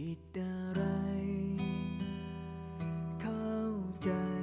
ผิดอะไร เข้าใจ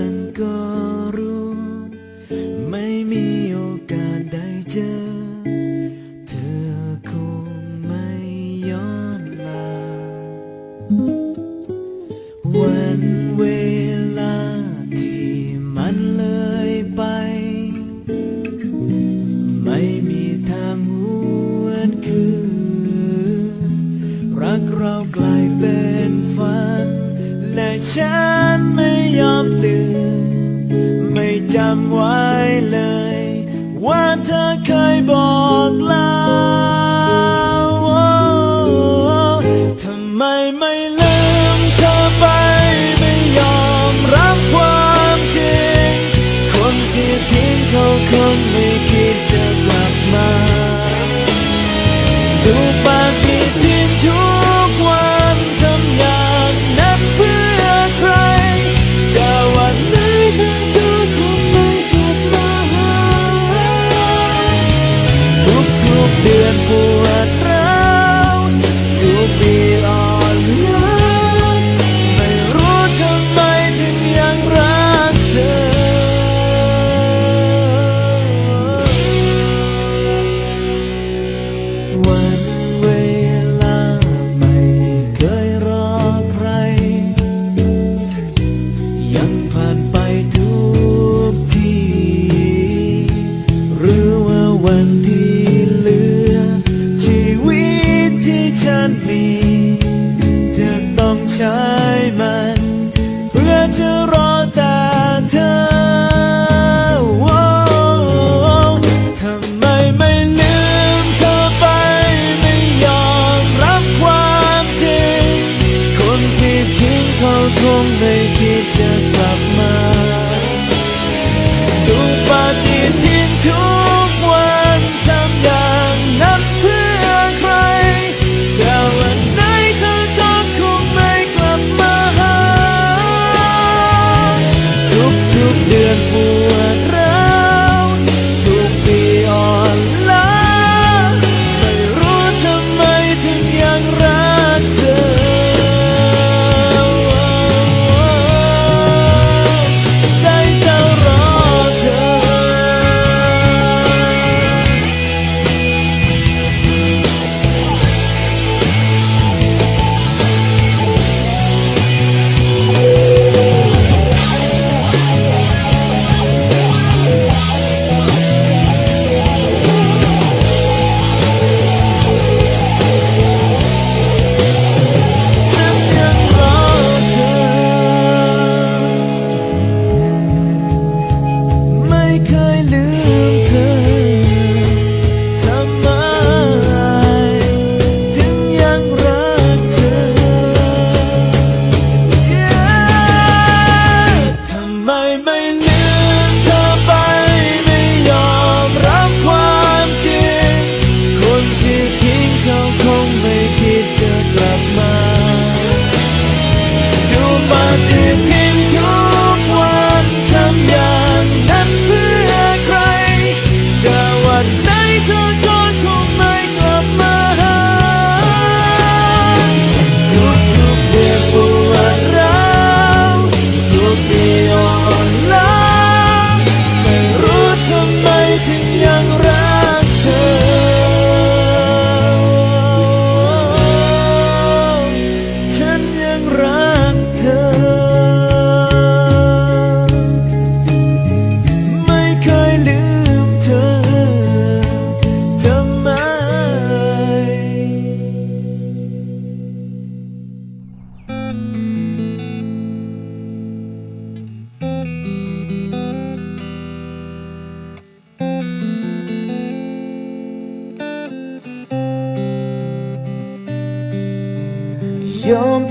mình có could go.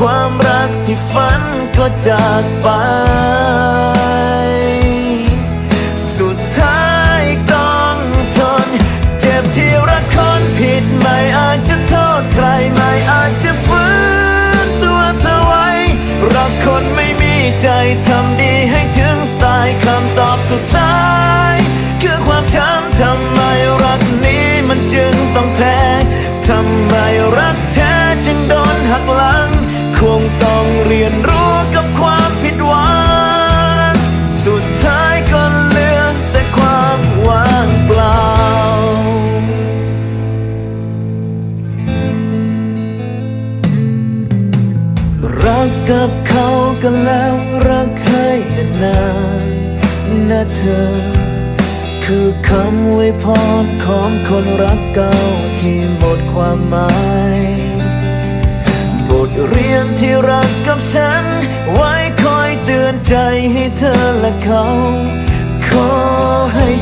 ความรักที่ฝันก็จากไป สุดท้ายต้องทน เจ็บที่รักคนผิดไม่อาจจะโทษใครไม่อาจจะฟื้นตัวเธอไว้ รักคนไม่มีใจเธอ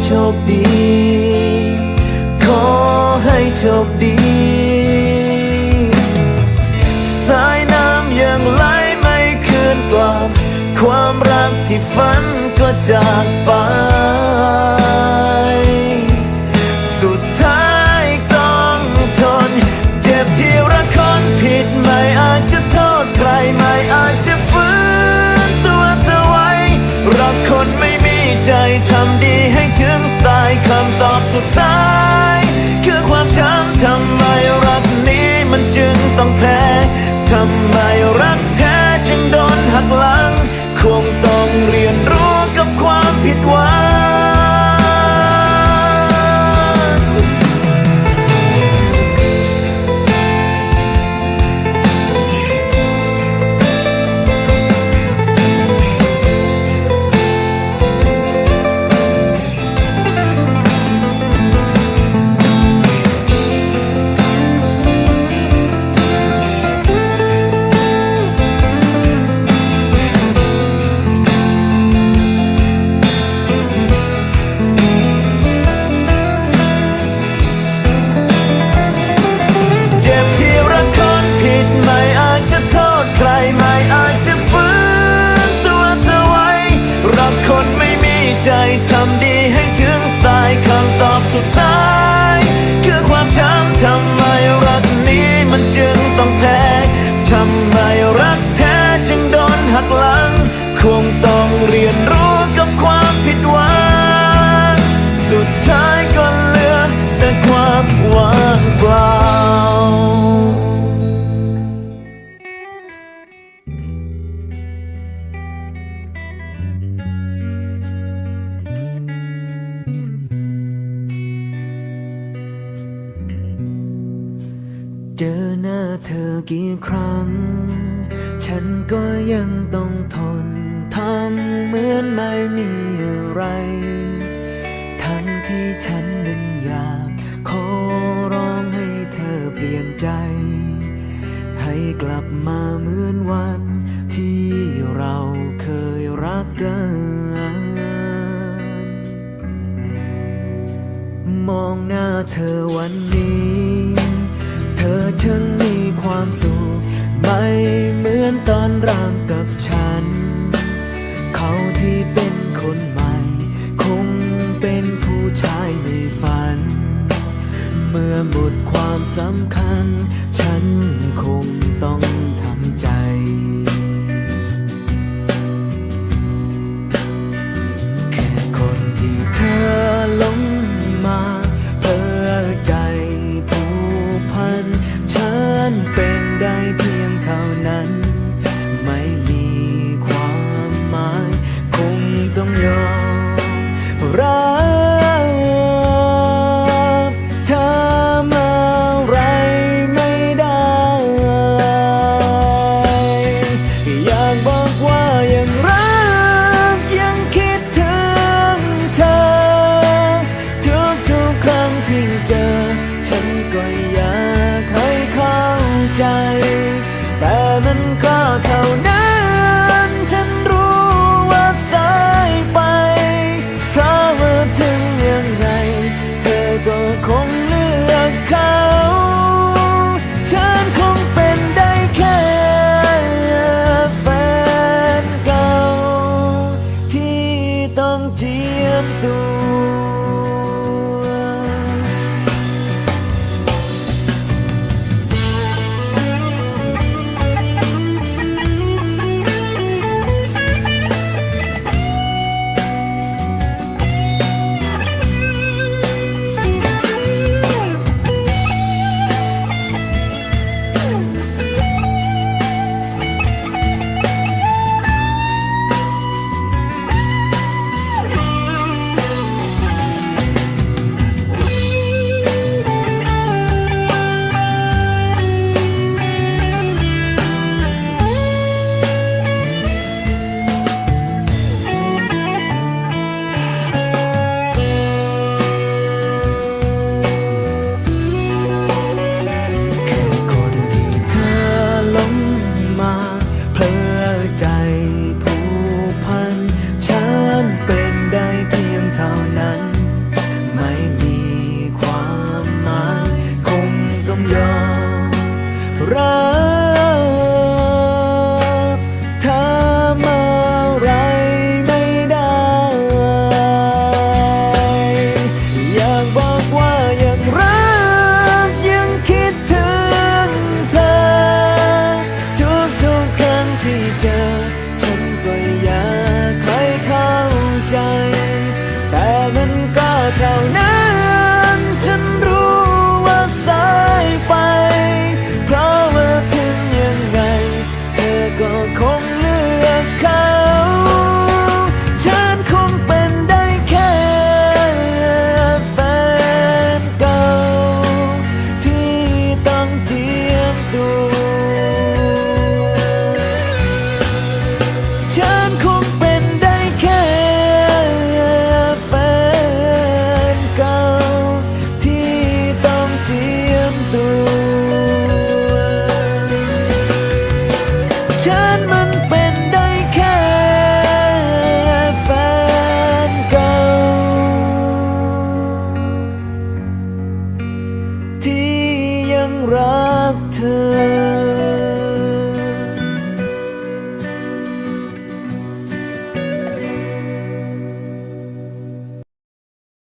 โชคดี ขอให้โชคดี สายน้ำยังไหลไม่คืนกลับ ความรักที่ฝันก็จากไป สุดท้ายต้องทน เจ็บที่รักคนผิดไม่อาจจะโทษใครไม่อาจจะฟื้นตัวเธอไว้ รักคนไม่มีใจทำดีำตอบสุดท้าย คือความช้ำทำไม คงต้อง กลับมาเหมือนวัน ที่เราเคยรักกัน มองหน้าเธอวันนี้ เธอช่างมีความสุขไม่เหมือนตอนรามกับฉัน เขาที่เป็นคนใหม่ คงเป็นผู้ชายในฝัน เมื่อหมดความสำคัญ ฉันคง ต้อง